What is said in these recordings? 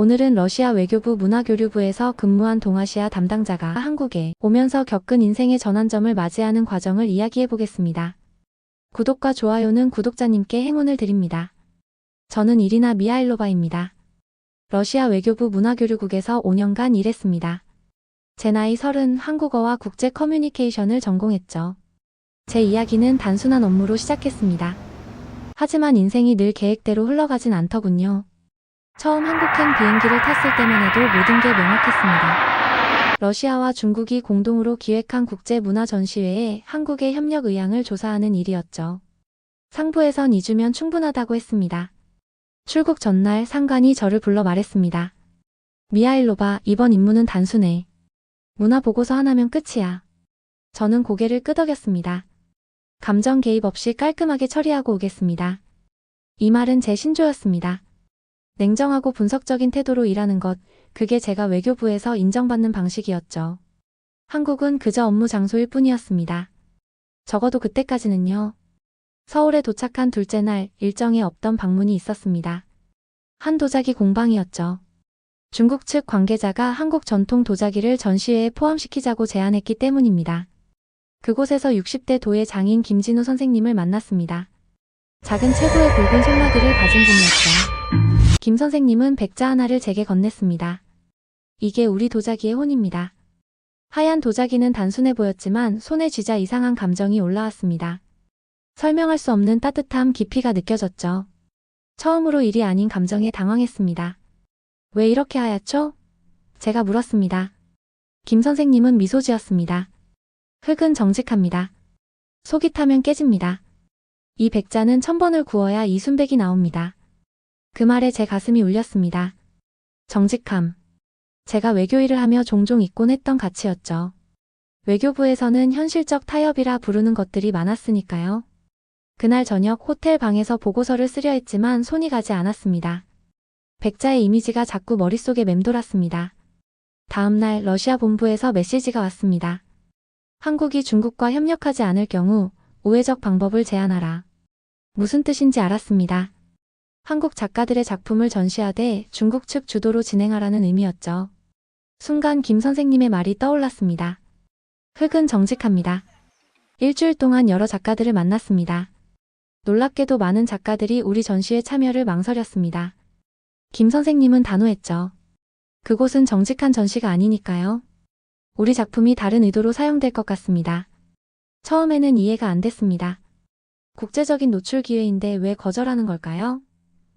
오늘은 러시아 외교부 문화교류부에서 근무한 동아시아 담당자가 한국에 오면서 겪은 인생의 전환점을 맞이하는 과정을 이야기해 보겠습니다. 구독과 좋아요는 구독자님께 행운을 드립니다. 저는 이리나 미하일로바입니다. 러시아 외교부 문화교류국에서 5년간 일했습니다. 제 나이 30 한국어와 국제 커뮤니케이션을 전공했죠. 제 이야기는 단순한 업무로 시작했습니다. 하지만 인생이 늘 계획대로 흘러가진 않더군요. 처음 한국행 비행기를 탔을 때만 해도 모든 게 명확했습니다. 러시아와 중국이 공동으로 기획한 국제 문화 전시회에 한국의 협력 의향을 조사하는 일이었죠. 상부에선 2주면 충분하다고 했습니다. 출국 전날 상관이 저를 불러 말했습니다. 미하일로바, 이번 임무는 단순해. 문화 보고서 하나면 끝이야. 저는 고개를 끄덕였습니다. 감정 개입 없이 깔끔하게 처리하고 오겠습니다. 이 말은 제 신조였습니다. 냉정하고 분석적인 태도로 일하는 것, 그게 제가 외교부에서 인정받는 방식이었죠. 한국은 그저 업무 장소일 뿐이었습니다. 적어도 그때까지는요. 서울에 도착한 둘째 날 일정에 없던 방문이 있었습니다. 한 도자기 공방이었죠. 중국 측 관계자가 한국 전통 도자기를 전시회에 포함시키자고 제안했기 때문입니다. 그곳에서 60대 도의 장인 김진우 선생님을 만났습니다. 작은 체구의 굵은 손마디를 가진 분이었죠. 김 선생님은 백자 하나를 제게 건넸습니다. 이게 우리 도자기의 혼입니다. 하얀 도자기는 단순해 보였지만 손에 쥐자 이상한 감정이 올라왔습니다. 설명할 수 없는 따뜻함 깊이가 느껴졌죠. 처음으로 일이 아닌 감정에 당황했습니다. 왜 이렇게 하얗죠? 제가 물었습니다. 김 선생님은 미소 지었습니다. 흙은 정직합니다. 속이 타면 깨집니다. 이 백자는 천 번을 구워야 이 순백이 나옵니다. 그 말에 제 가슴이 울렸습니다. 정직함. 제가 외교 일을 하며 종종 잊곤 했던 가치였죠. 외교부에서는 현실적 타협이라 부르는 것들이 많았으니까요. 그날 저녁 호텔 방에서 보고서를 쓰려 했지만 손이 가지 않았습니다. 백자의 이미지가 자꾸 머릿속에 맴돌았습니다. 다음날 러시아 본부에서 메시지가 왔습니다. 한국이 중국과 협력하지 않을 경우 우회적 방법을 제안하라. 무슨 뜻인지 알았습니다. 한국 작가들의 작품을 전시하되 중국 측 주도로 진행하라는 의미였죠. 순간 김 선생님의 말이 떠올랐습니다. 흙은 정직합니다. 일주일 동안 여러 작가들을 만났습니다. 놀랍게도 많은 작가들이 우리 전시회 참여를 망설였습니다. 김 선생님은 단호했죠. 그곳은 정직한 전시가 아니니까요. 우리 작품이 다른 의도로 사용될 것 같습니다. 처음에는 이해가 안 됐습니다. 국제적인 노출 기회인데 왜 거절하는 걸까요?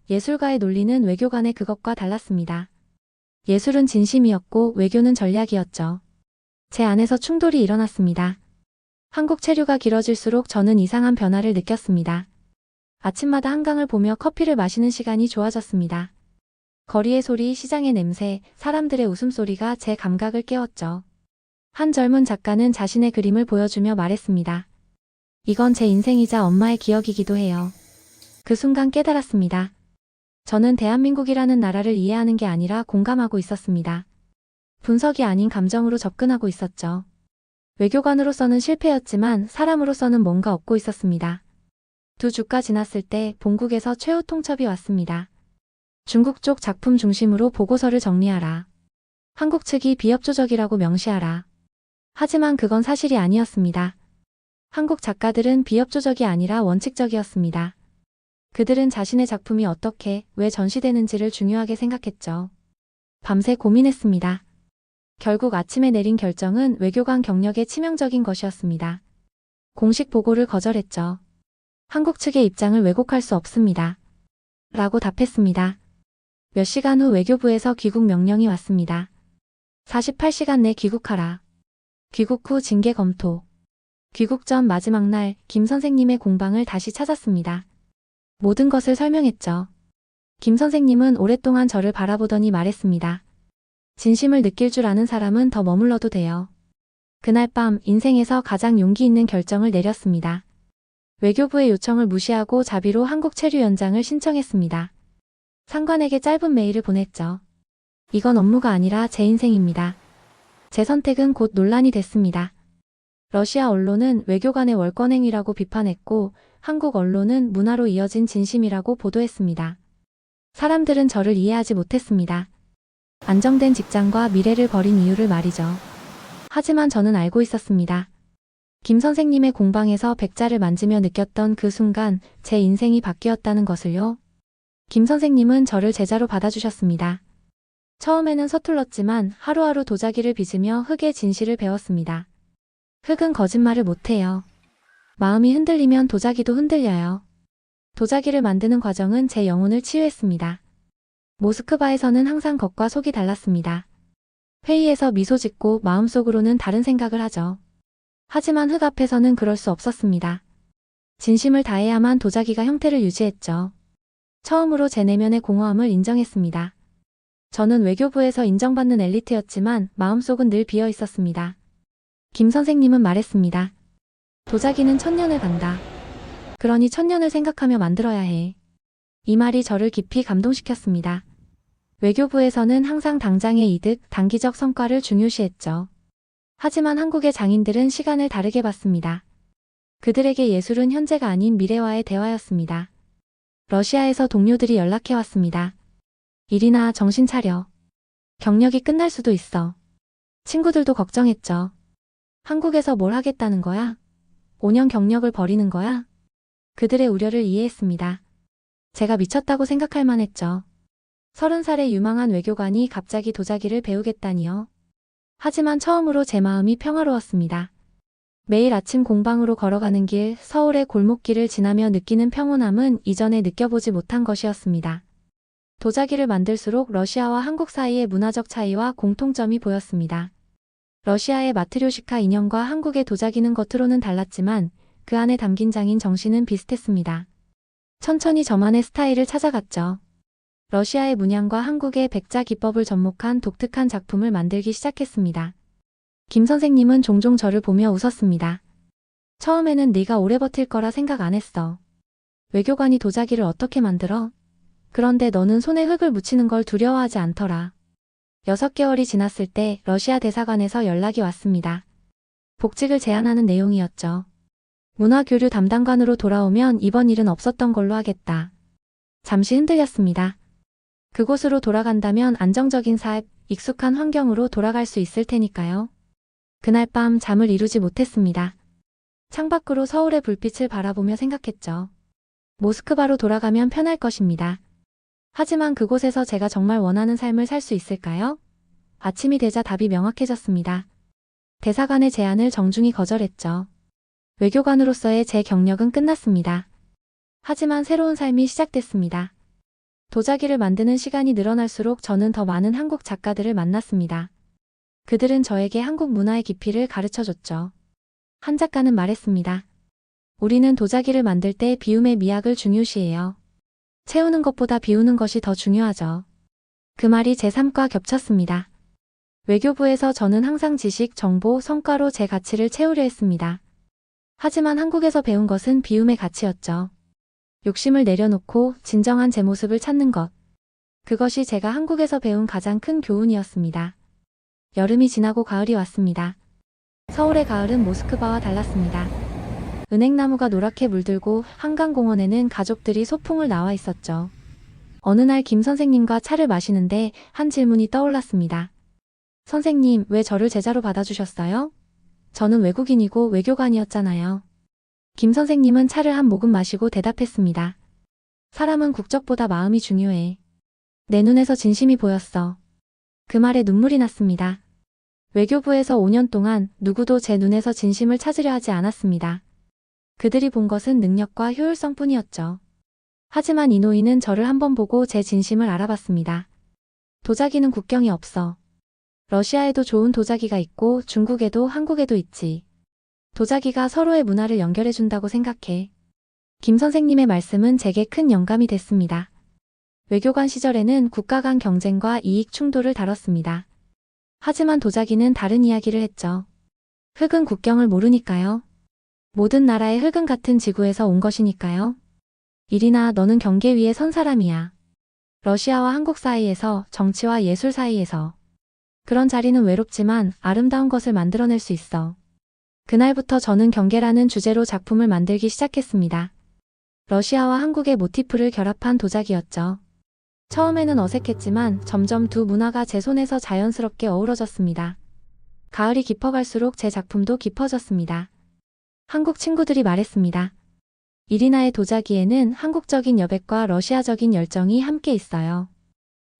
예술가의 논리는 외교관의 그것과 달랐습니다. 예술은 진심이었고 외교는 전략이었죠. 제 안에서 충돌이 일어났습니다. 한국 체류가 길어질수록 저는 이상한 변화를 느꼈습니다. 아침마다 한강을 보며 커피를 마시는 시간이 좋아졌습니다. 거리의 소리, 시장의 냄새, 사람들의 웃음소리가 제 감각을 깨웠죠. 한 젊은 작가는 자신의 그림을 보여주며 말했습니다. 이건 제 인생이자 엄마의 기억이기도 해요. 그 순간 깨달았습니다. 저는 대한민국이라는 나라를 이해하는 게 아니라 공감하고 있었습니다. 분석이 아닌 감정으로 접근하고 있었죠. 외교관으로서는 실패였지만 사람으로서는 뭔가 얻고 있었습니다. 두 주가 지났을 때 본국에서 최후 통첩이 왔습니다. 중국 쪽 작품 중심으로 보고서를 정리하라. 한국 측이 비협조적이라고 명시하라. 하지만 그건 사실이 아니었습니다. 한국 작가들은 비협조적이 아니라 원칙적이었습니다. 그들은 자신의 작품이 어떻게, 왜 전시되는지를 중요하게 생각했죠. 밤새 고민했습니다. 결국 아침에 내린 결정은 외교관 경력에 치명적인 것이었습니다. 공식 보고를 거절했죠. 한국 측의 입장을 왜곡할 수 없습니다. 라고 답했습니다. 몇 시간 후 외교부에서 귀국 명령이 왔습니다. 48시간 내 귀국하라. 귀국 후 징계 검토. 귀국 전 마지막 날 김 선생님의 공방을 다시 찾았습니다. 모든 것을 설명했죠. 김 선생님은 오랫동안 저를 바라보더니 말했습니다. 진심을 느낄 줄 아는 사람은 더 머물러도 돼요. 그날 밤 인생에서 가장 용기 있는 결정을 내렸습니다. 외교부의 요청을 무시하고 자비로 한국 체류 연장을 신청했습니다. 상관에게 짧은 메일을 보냈죠. 이건 업무가 아니라 제 인생입니다. 제 선택은 곧 논란이 됐습니다. 러시아 언론은 외교관의 월권행위라고 비판했고 한국 언론은 문화로 이어진 진심이라고 보도했습니다. 사람들은 저를 이해하지 못했습니다. 안정된 직장과 미래를 버린 이유를 말이죠. 하지만 저는 알고 있었습니다. 김 선생님의 공방에서 백자를 만지며 느꼈던 그 순간 제 인생이 바뀌었다는 것을요. 김 선생님은 저를 제자로 받아주셨습니다. 처음에는 서툴렀지만 하루하루 도자기를 빚으며 흙의 진실을 배웠습니다. 흙은 거짓말을 못해요. 마음이 흔들리면 도자기도 흔들려요. 도자기를 만드는 과정은 제 영혼을 치유했습니다. 모스크바에서는 항상 겉과 속이 달랐습니다. 회의에서 미소 짓고 마음속으로는 다른 생각을 하죠. 하지만 흙 앞에서는 그럴 수 없었습니다. 진심을 다해야만 도자기가 형태를 유지했죠. 처음으로 제 내면의 공허함을 인정했습니다. 저는 외교부에서 인정받는 엘리트였지만 마음속은 늘 비어 있었습니다. 김 선생님은 말했습니다. 도자기는 천년을 간다. 그러니 천년을 생각하며 만들어야 해. 이 말이 저를 깊이 감동시켰습니다. 외교부에서는 항상 당장의 이득, 단기적 성과를 중요시했죠. 하지만 한국의 장인들은 시간을 다르게 봤습니다. 그들에게 예술은 현재가 아닌 미래와의 대화였습니다. 러시아에서 동료들이 연락해 왔습니다. 일이나 정신 차려. 경력이 끝날 수도 있어. 친구들도 걱정했죠. 한국에서 뭘 하겠다는 거야? 5년 경력을 버리는 거야? 그들의 우려를 이해했습니다. 제가 미쳤다고 생각할 만했죠. 서른 살의 유망한 외교관이 갑자기 도자기를 배우겠다니요. 하지만 처음으로 제 마음이 평화로웠습니다. 매일 아침 공방으로 걸어가는 길, 서울의 골목길을 지나며 느끼는 평온함은 이전에 느껴보지 못한 것이었습니다. 도자기를 만들수록 러시아와 한국 사이의 문화적 차이와 공통점이 보였습니다. 러시아의 마트료시카 인형과 한국의 도자기는 겉으로는 달랐지만 그 안에 담긴 장인 정신은 비슷했습니다. 천천히 저만의 스타일을 찾아갔죠. 러시아의 문양과 한국의 백자 기법을 접목한 독특한 작품을 만들기 시작했습니다. 김 선생님은 종종 저를 보며 웃었습니다. 처음에는 네가 오래 버틸 거라 생각 안 했어. 외교관이 도자기를 어떻게 만들어? 그런데 너는 손에 흙을 묻히는 걸 두려워하지 않더라. 6개월이 지났을 때 러시아 대사관에서 연락이 왔습니다. 복직을 제안하는 내용이었죠. 문화교류 담당관으로 돌아오면 이번 일은 없었던 걸로 하겠다. 잠시 흔들렸습니다. 그곳으로 돌아간다면 안정적인 사업, 익숙한 환경으로 돌아갈 수 있을 테니까요. 그날 밤 잠을 이루지 못했습니다. 창밖으로 서울의 불빛을 바라보며 생각했죠. 모스크바로 돌아가면 편할 것입니다. 하지만 그곳에서 제가 정말 원하는 삶을 살 수 있을까요? 아침이 되자 답이 명확해졌습니다. 대사관의 제안을 정중히 거절했죠. 외교관으로서의 제 경력은 끝났습니다. 하지만 새로운 삶이 시작됐습니다. 도자기를 만드는 시간이 늘어날수록 저는 더 많은 한국 작가들을 만났습니다. 그들은 저에게 한국 문화의 깊이를 가르쳐 줬죠. 한 작가는 말했습니다. 우리는 도자기를 만들 때 비움의 미학을 중요시해요. 채우는 것보다 비우는 것이 더 중요하죠. 그 말이 제 삶과 겹쳤습니다. 외교부에서 저는 항상 지식, 정보, 성과로 제 가치를 채우려 했습니다. 하지만 한국에서 배운 것은 비움의 가치였죠. 욕심을 내려놓고 진정한 제 모습을 찾는 것. 그것이 제가 한국에서 배운 가장 큰 교훈이었습니다. 여름이 지나고 가을이 왔습니다. 서울의 가을은 모스크바와 달랐습니다. 은행나무가 노랗게 물들고 한강공원에는 가족들이 소풍을 나와 있었죠. 어느 날 김 선생님과 차를 마시는데 한 질문이 떠올랐습니다. 선생님, 왜 저를 제자로 받아주셨어요? 저는 외국인이고 외교관이었잖아요. 김 선생님은 차를 한 모금 마시고 대답했습니다. 사람은 국적보다 마음이 중요해. 내 눈에서 진심이 보였어. 그 말에 눈물이 났습니다. 외교부에서 5년 동안 누구도 제 눈에서 진심을 찾으려 하지 않았습니다. 그들이 본 것은 능력과 효율성 뿐이었죠. 하지만 이노이는 저를 한번 보고 제 진심을 알아봤습니다. 도자기는 국경이 없어. 러시아에도 좋은 도자기가 있고 중국에도 한국에도 있지. 도자기가 서로의 문화를 연결해준다고 생각해. 김 선생님의 말씀은 제게 큰 영감이 됐습니다. 외교관 시절에는 국가 간 경쟁과 이익 충돌을 다뤘습니다. 하지만 도자기는 다른 이야기를 했죠. 흙은 국경을 모르니까요. 모든 나라의 흙은 같은 지구에서 온 것이니까요. 일이나 너는 경계 위에 선 사람이야. 러시아와 한국 사이에서 정치와 예술 사이에서. 그런 자리는 외롭지만 아름다운 것을 만들어낼 수 있어. 그날부터 저는 경계라는 주제로 작품을 만들기 시작했습니다. 러시아와 한국의 모티프를 결합한 도자기였죠. 처음에는 어색했지만 점점 두 문화가 제 손에서 자연스럽게 어우러졌습니다. 가을이 깊어갈수록 제 작품도 깊어졌습니다. 한국 친구들이 말했습니다. 이리나의 도자기에는 한국적인 여백과 러시아적인 열정이 함께 있어요.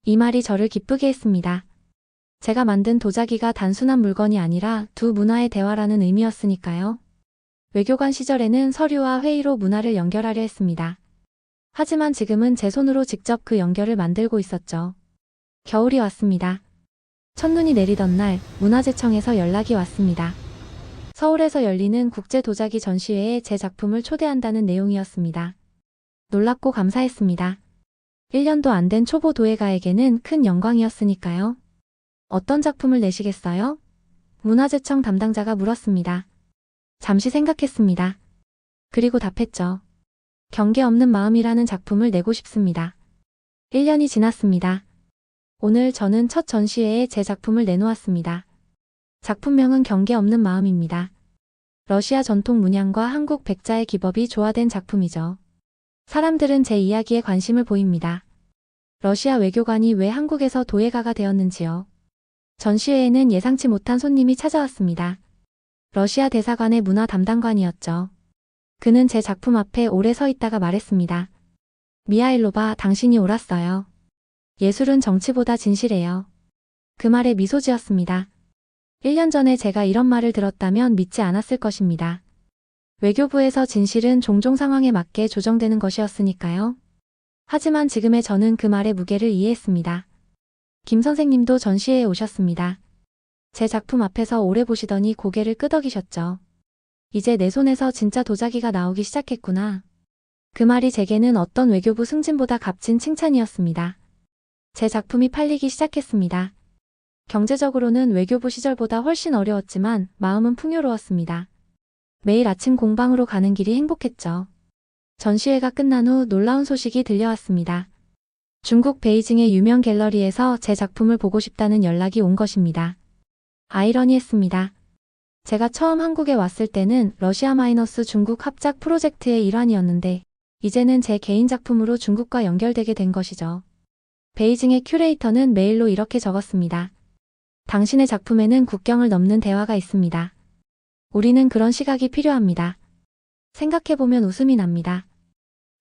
이 말이 저를 기쁘게 했습니다. 제가 만든 도자기가 단순한 물건이 아니라 두 문화의 대화라는 의미였으니까요. 외교관 시절에는 서류와 회의로 문화를 연결하려 했습니다. 하지만 지금은 제 손으로 직접 그 연결을 만들고 있었죠. 겨울이 왔습니다. 첫눈이 내리던 날 문화재청에서 연락이 왔습니다. 서울에서 열리는 국제 도자기 전시회에 제 작품을 초대한다는 내용이었습니다. 놀랍고 감사했습니다. 1년도 안 된 초보 도예가에게는 큰 영광이었으니까요. 어떤 작품을 내시겠어요? 문화재청 담당자가 물었습니다. 잠시 생각했습니다. 그리고 답했죠. 경계 없는 마음이라는 작품을 내고 싶습니다. 1년이 지났습니다. 오늘 저는 첫 전시회에 제 작품을 내놓았습니다. 작품명은 경계 없는 마음입니다. 러시아 전통 문양과 한국 백자의 기법이 조화된 작품이죠. 사람들은 제 이야기에 관심을 보입니다. 러시아 외교관이 왜 한국에서 도예가가 되었는지요. 전시회에는 예상치 못한 손님이 찾아왔습니다. 러시아 대사관의 문화 담당관이었죠. 그는 제 작품 앞에 오래 서 있다가 말했습니다. 미하일로바, 당신이 옳았어요. 예술은 정치보다 진실해요. 그 말에 미소 지었습니다. 1년 전에 제가 이런 말을 들었다면 믿지 않았을 것입니다. 외교부에서 진실은 종종 상황에 맞게 조정되는 것이었으니까요. 하지만 지금의 저는 그 말의 무게를 이해했습니다. 김 선생님도 전시회에 오셨습니다. 제 작품 앞에서 오래 보시더니 고개를 끄덕이셨죠. 이제 내 손에서 진짜 도자기가 나오기 시작했구나. 그 말이 제게는 어떤 외교부 승진보다 값진 칭찬이었습니다. 제 작품이 팔리기 시작했습니다. 경제적으로는 외교부 시절보다 훨씬 어려웠지만 마음은 풍요로웠습니다. 매일 아침 공방으로 가는 길이 행복했죠. 전시회가 끝난 후 놀라운 소식이 들려왔습니다. 중국 베이징의 유명 갤러리에서 제 작품을 보고 싶다는 연락이 온 것입니다. 아이러니했습니다. 제가 처음 한국에 왔을 때는 러시아 마이너스 중국 합작 프로젝트의 일환이었는데 이제는 제 개인 작품으로 중국과 연결되게 된 것이죠. 베이징의 큐레이터는 메일로 이렇게 적었습니다. 당신의 작품에는 국경을 넘는 대화가 있습니다. 우리는 그런 시각이 필요합니다. 생각해보면 웃음이 납니다.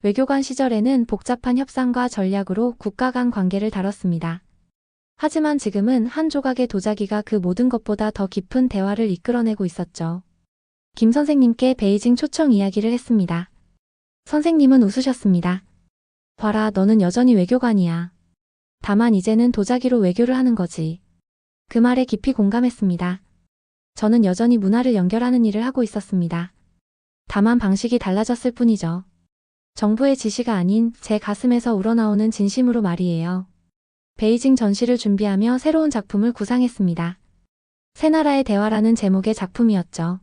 외교관 시절에는 복잡한 협상과 전략으로 국가 간 관계를 다뤘습니다. 하지만 지금은 한 조각의 도자기가 그 모든 것보다 더 깊은 대화를 이끌어내고 있었죠. 김 선생님께 베이징 초청 이야기를 했습니다. 선생님은 웃으셨습니다. 봐라, 너는 여전히 외교관이야. 다만 이제는 도자기로 외교를 하는 거지. 그 말에 깊이 공감했습니다. 저는 여전히 문화를 연결하는 일을 하고 있었습니다. 다만 방식이 달라졌을 뿐이죠. 정부의 지시가 아닌 제 가슴에서 우러나오는 진심으로 말이에요. 베이징 전시를 준비하며 새로운 작품을 구상했습니다. 세 나라의 대화라는 제목의 작품이었죠.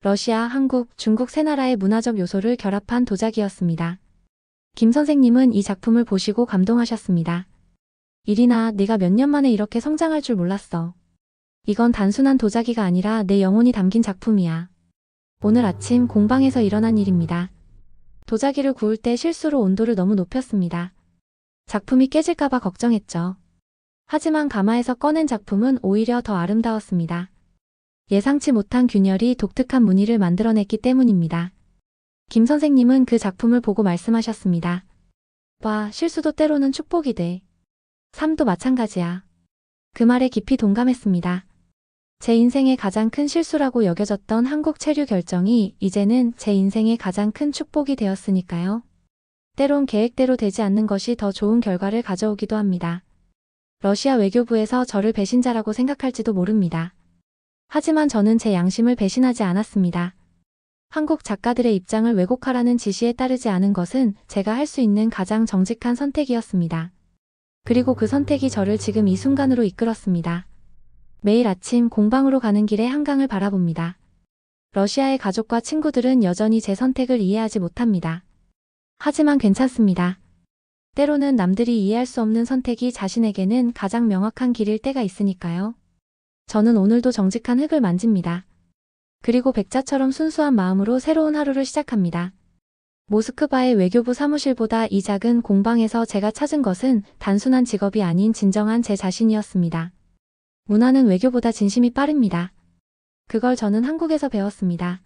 러시아, 한국, 중국 세 나라의 문화적 요소를 결합한 도자기였습니다. 김 선생님은 이 작품을 보시고 감동하셨습니다. 이리나, 네가 몇 년 만에 이렇게 성장할 줄 몰랐어. 이건 단순한 도자기가 아니라 내 영혼이 담긴 작품이야. 오늘 아침 공방에서 일어난 일입니다. 도자기를 구울 때 실수로 온도를 너무 높였습니다. 작품이 깨질까봐 걱정했죠. 하지만 가마에서 꺼낸 작품은 오히려 더 아름다웠습니다. 예상치 못한 균열이 독특한 무늬를 만들어냈기 때문입니다. 김 선생님은 그 작품을 보고 말씀하셨습니다. 봐, 실수도 때로는 축복이 돼. 삶도 마찬가지야. 그 말에 깊이 동감했습니다. 제 인생의 가장 큰 실수라고 여겨졌던 한국 체류 결정이 이제는 제 인생의 가장 큰 축복이 되었으니까요. 때론 계획대로 되지 않는 것이 더 좋은 결과를 가져오기도 합니다. 러시아 외교부에서 저를 배신자라고 생각할지도 모릅니다. 하지만 저는 제 양심을 배신하지 않았습니다. 한국 작가들의 입장을 왜곡하라는 지시에 따르지 않은 것은 제가 할 수 있는 가장 정직한 선택이었습니다. 그리고 그 선택이 저를 지금 이 순간으로 이끌었습니다. 매일 아침 공방으로 가는 길에 한강을 바라봅니다. 러시아의 가족과 친구들은 여전히 제 선택을 이해하지 못합니다. 하지만 괜찮습니다. 때로는 남들이 이해할 수 없는 선택이 자신에게는 가장 명확한 길일 때가 있으니까요. 저는 오늘도 정직한 흙을 만집니다. 그리고 백자처럼 순수한 마음으로 새로운 하루를 시작합니다. 모스크바의 외교부 사무실보다 이 작은 공방에서 제가 찾은 것은 단순한 직업이 아닌 진정한 제 자신이었습니다. 문화는 외교보다 진심이 빠릅니다. 그걸 저는 한국에서 배웠습니다.